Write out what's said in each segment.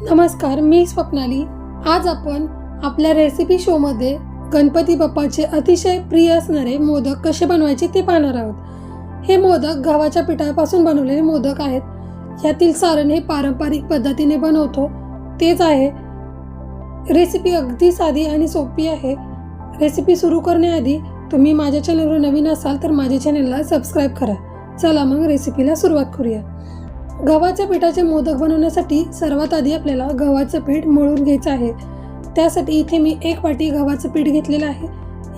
नमस्कार मी स्वप्नाली. आज आपण आपल्या रेसिपी शोमध्ये गणपती बाप्पाचे अतिशय प्रिय असणारे मोदक कसे बनवायचे ते पाहणार आहोत. हे मोदक गव्हाच्या पिठापासून बनवलेले मोदक आहेत. यातील सारण हे पारंपरिक पद्धतीने बनवतो. तेच आहे. रेसिपी अगदी साधी आणि सोपी आहे. रेसिपी सुरू करण्याआधी तुम्ही माझ्या चॅनलवर नवीन असाल तर माझ्या चॅनलला सबस्क्राईब करा. चला मग रेसिपीला सुरुवात करूया. गव्हाच्या पिठाचे मोदक बनवण्यासाठी सर्वात आधी आपल्याला गव्हाचं पीठ मळून घ्यायचं आहे. त्यासाठी इथे मी एक वाटी गव्हाचं पीठ घेतलेलं आहे.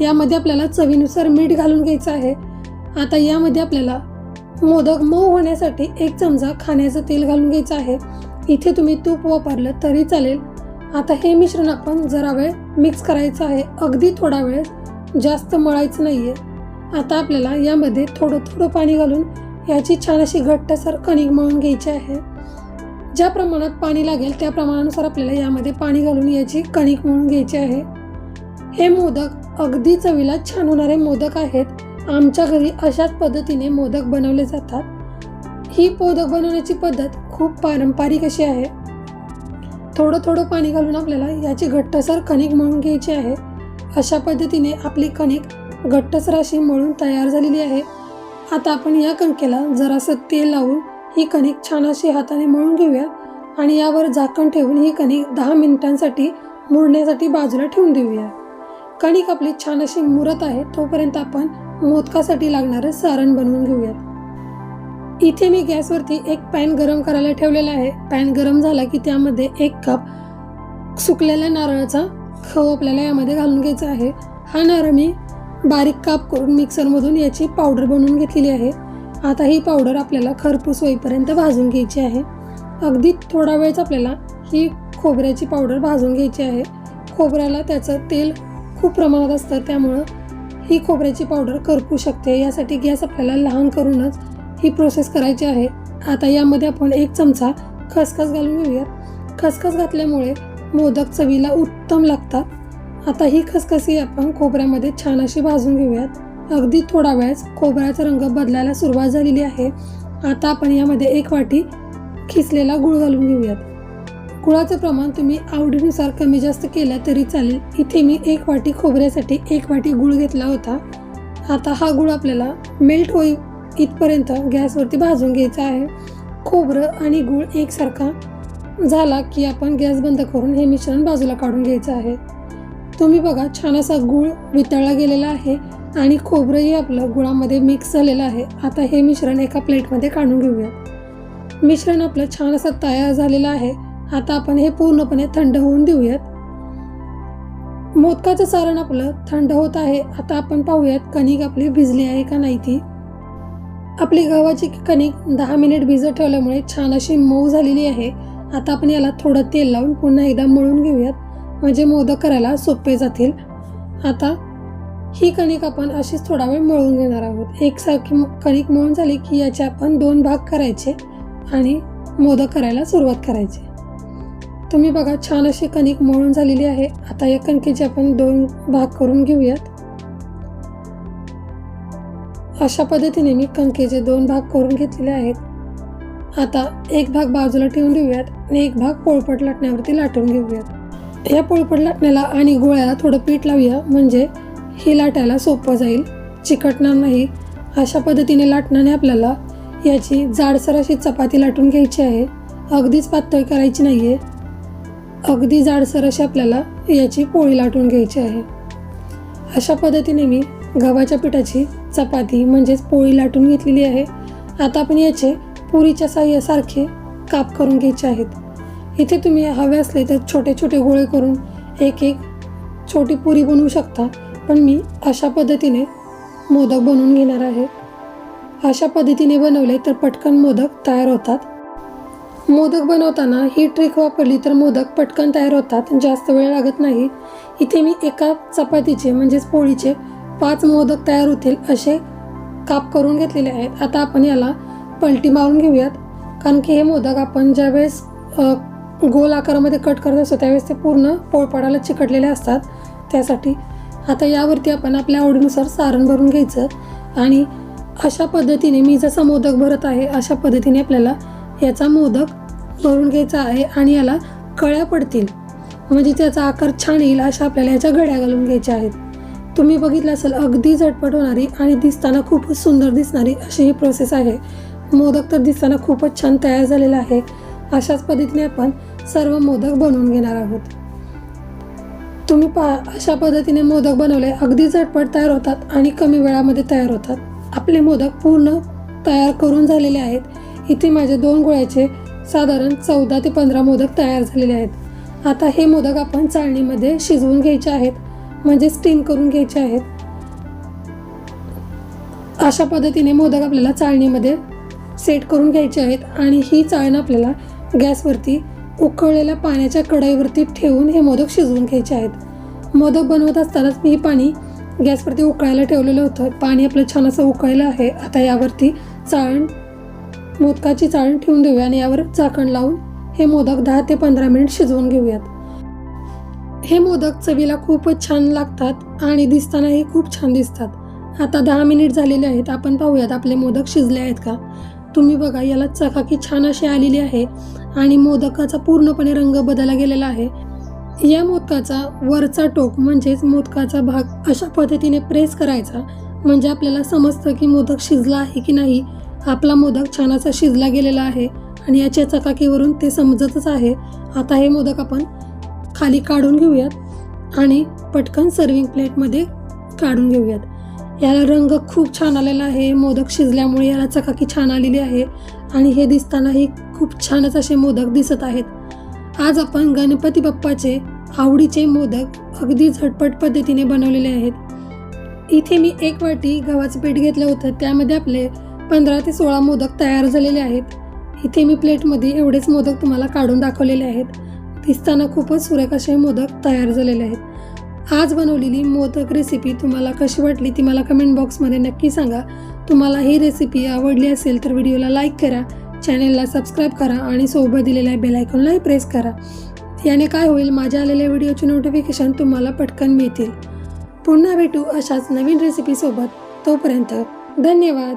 यामध्ये आपल्याला चवीनुसार मीठ घालून घ्यायचं आहे. आता यामध्ये आपल्याला मोदक मऊ होण्यासाठी एक चमचा खाण्याचं तेल घालून घ्यायचं आहे. इथे तुम्ही तूप वापरलं तरी चालेल. आता हे मिश्रण आपण जरा वेळ मिक्स करायचं आहे. अगदी थोडा वेळ. जास्त मळायचं नाही आहे आता आपल्याला यामध्ये थोडं थोडं पाणी घालून याची छान अशी घट्टसर कणिक मळून घ्यायची आहे. ज्या प्रमाणात पाणी लागेल त्या प्रमाणानुसार आपल्याला यामध्ये पाणी घालून याची कणिक मळून घ्यायची आहे. हे मोदक अगदी चवीला छान होणारे मोदक आहेत. आमच्या घरी अशाच पद्धतीने मोदक बनवले जातात. ही मोदक बनवण्याची पद्धत खूप पारंपरिक अशी आहे. थोडं थोडं पाणी घालून आपल्याला याची घट्टसर कणिक मळून घ्यायची आहे. अशा पद्धतीने आपली कणिक घट्टसर अशी मळून तयार झालेली आहे. आता आपण या कणकेला जरासं तेल लावून ही कणिक छान अशी हाताने मळून घेऊया आणि यावर झाकण ठेवून ही कणिक दहा मिनिटांसाठी मुरण्यासाठी बाजूला ठेवून देऊया. कणिक आपली छान अशी मुरत आहे तोपर्यंत आपण मोदकासाठी लागणारं सारण बनवून घेऊयात. इथे मी गॅसवरती एक पॅन गरम करायला ठेवलेला आहे. पॅन गरम झाला की त्यामध्ये एक कप सुकलेल्या नारळाचा खव आपल्याला यामध्ये घालून घ्यायचा आहे. हा नारळ मी बारीक काप करून मिक्सरमधून याची पावडर बनवून घेतलेली आहे. आता ही पावडर आपल्याला खरपूस होईपर्यंत भाजून घ्यायची आहे. अगदी थोडा वेळच आपल्याला ही खोबऱ्याची पावडर भाजून घ्यायची आहे. खोबऱ्याला त्याचं तेल खूप प्रमाणात असतं त्यामुळं ही खोबऱ्याची पावडर करपू शकते. यासाठी गॅस आपल्याला लहान करूनच ही प्रोसेस करायची आहे. आता यामध्ये आपण एक चमचा खसखस घालून घेऊयात. खसखस घातल्यामुळे मोदक चवीला उत्तम लागतात. आता ही खसखसी आपण खोबऱ्यामध्ये छान अशी भाजून घेऊयात. अगदी थोडा वेळच खोबऱ्याचा रंग बदलायला सुरुवात झालेली आहे. आता आपण यामध्ये एक वाटी खिसलेला गुळ घालून घेऊयात. गुळाचं प्रमाण तुम्ही आवडीनुसार कमी जास्त केलं तरी चालेल. इथे मी एक वाटी खोबऱ्यासाठी एक वाटी गुळ घेतला होता. आता हा गुळ आपल्याला मेल्ट होई इथपर्यंत गॅसवरती भाजून घ्यायचा आहे. खोबरं आणि गुळ एकसारखा झाला की आपण गॅस बंद करून हे मिश्रण बाजूला काढून घ्यायचं आहे. तुम्ही बघा छान असा गूळ वितळला गेलेला आहे आणि खोबरंही आपलं गुळामध्ये मिक्स झालेलं आहे. आता हे मिश्रण एका प्लेटमध्ये काढून घेऊयात मिश्रण आपलं छान असं तयार झालेलं आहे. आता आपण हे पूर्णपणे थंड होऊन देऊयात. मोदकाचं सारण आपलं थंड होत आहे. आता आपण पाहूयात कणिक आपली भिजली आहे का नाही ती. आपली गव्हाची कणिक दहा मिनिट भिजत ठेवल्यामुळे छान अशी मऊ झालेली आहे. आता आपण याला थोडं तेल लावून पुन्हा एकदा मळून घेऊयात. म्हणजे मोदक करायला सोपे जातील. आता ही कणिक आपण अशीच थोडा वेळ मळून घेणार आहोत. एकसारखी कणिक मळून झाली की याचे आपण दोन भाग करायचे आणि मोदक करायला सुरुवात करायची. तुम्ही बघा छान अशी कणिक मळून झालेली आहे. आता या कणकेचे आपण दोन भाग करून घेऊयात. अशा पद्धतीने मी कणकेचे दोन भाग करून घेतलेले आहेत. आता एक भाग बाजूला ठेवून देऊयात आणि एक भाग पोळपट लाटण्यावरती लाटून घेऊयात. या पोळपट लाटण्याला आणि गोळ्याला थोडं पीठ लावूया. म्हणजे ही लाटायला सोपं जाईल. चिकटणार नाही. अशा पद्धतीने लाटण्याने आपल्याला याची जाडसर अशी चपाती लाटून घ्यायची आहे. अगदीच पातळ करायची नाही आहे अगदी जाडसर अशी आपल्याला याची पोळी लाटून घ्यायची आहे. अशा पद्धतीने मी गव्हाच्या पिठाची चपाती म्हणजेच पोळी लाटून घेतलेली आहे. आता आपण याचे पुरीच्या साह्यासारखे काप करून घ्यायचे आहेत. इथे तुम्ही हवे असले तर छोटे छोटे गोळे करून एक एक छोटी पुरी बनवू शकता. पण मी अशा पद्धतीने मोदक बनवून घेणार आहे. अशा पद्धतीने बनवले तर पटकन मोदक तयार होतात. मोदक बनवताना ही ट्रिक वापरली तर मोदक पटकन तयार होतात. जास्त वेळ लागत नाही. इथे मी एका चपातीचे म्हणजेच पोळीचे पाच मोदक तयार होतील असे काप करून घेतलेले आहेत. आता आपण याला पलटी मारून घेऊयात. कारण की हे मोदक आपण ज्यावेळेस गोल आकारामध्ये कट करत असतो त्यावेळेस ते पूर्ण पोळपाडाला चिकटलेले असतात. त्यासाठी आता यावरती आपण आपल्या आवडीनुसार सारण भरून घ्यायचं आणि अशा पद्धतीने मी जसा मोदक भरत आहे अशा पद्धतीने आपल्याला याचा मोदक भरून घ्यायचा आहे आणि याला कळ्या पडतील. म्हणजे त्याचा आकार छान येईल अशा आपल्याला याच्या घड्या घालून घ्यायच्या आहेत. तुम्ही बघितलं असेल अगदी झटपट होणारी आणि दिसताना खूपच सुंदर दिसणारी अशी ही प्रोसेस आहे. मोदक तर दिसताना खूपच छान तयार झालेला आहे. अशाच पद्धतीने आपण सर्व मोदक बनवून घेणार आहोत. तुम्ही पा अशा पद्धतीने मोदक बनवले अगदी झटपट तयार होतात आणि कमी वेळामध्ये तयार होतात. आपले मोदक पूर्ण तयार करून झालेले आहेत. इथे माझे दोन गोळ्याचे साधारण चौदा ते पंधरा मोदक तयार झालेले आहेत. आता हे मोदक आपण चाळणीमध्ये शिजवून घ्यायचे आहेत म्हणजे स्टीम करून घ्यायचे आहेत. अशा पद्धतीने मोदक आपल्याला चाळणीमध्ये सेट करून घ्यायचे आहेत आणि ही चाळण आपल्याला गॅसवरती उकळलेल्या पाण्याच्या कढईवरती ठेवून हे मोदक शिजवून घ्यायचे आहेत. मोदक बनवत असतानाच मी हे पाणी गॅसवरती उकळायला ठेवलेलं होतं. पाणी आपलं छान असं उकळलं आहे. आता यावरती चाळण मोदकाची चाळण ठेवून देऊया आणि यावर झाकण लावून हे मोदक दहा ते पंधरा मिनिट शिजवून घेऊयात. हे मोदक चवीला खूपच छान लागतात आणि दिसतानाही खूप छान दिसतात. आता दहा मिनिट झालेले आहेत. आपण पाहूयात आपले मोदक शिजले आहेत का? तुम्ही बघा याला चकाकी छान अशी आलेली आहे. आणि मोदकाचा पूर्णपणे रंग बदलला गेलेला आहे. या मोदकाचा वरचा टोक म्हणजेच मोदकाचा भाग अशा पद्धतीने प्रेस करायचा म्हणजे आपल्याला समजतं की मोदक शिजला आहे की नाही. आपला मोदक छान असा शिजला गेलेला आहे आणि याच्या चकाकीवरून ते समजतच आहे. आता हे मोदक आपण खाली काढून घेऊयात आणि पटकन सर्विंग प्लेटमध्ये काढून घेऊयात. याला रंग खूप छान आलेला आहे. मोदक शिजल्यामुळे याला चकाकी छान आलेली आहे. आणि हे दिसतानाही खूप छानच असे मोदक दिसत आहेत. आज आपण गणपती बाप्पाचे आवडीचे मोदक अगदी झटपट पद्धतीने बनवलेले आहेत. इथे मी एक वाटी गव्हाचं पीठ घेतलं होतं. त्यामध्ये आपले पंधरा ते सोळा मोदक तयार झालेले आहेत. इथे मी प्लेटमध्ये एवढेच मोदक तुम्हाला काढून दाखवलेले आहेत. दिसताना खूपच सुरेख असे मोदक तयार झालेले आहेत. आज बनवलेली मोदक रेसिपी तुम्हाला कशी वाटली ती मला कमेंट बॉक्समध्ये नक्की सांगा. तुम्हाला ही रेसिपी आवडली असेल तर व्हिडिओला लाईक करा. चॅनेलला सबस्क्राईब करा आणि सोबत दिलेल्या बेलायकॉनलाही प्रेस करा. याने काय होईल माझ्या आलेल्या व्हिडिओचे नोटिफिकेशन तुम्हाला पटकन मिळतील. पुन्हा भेटू अशाच नवीन रेसिपीसोबत तोपर्यंत धन्यवाद.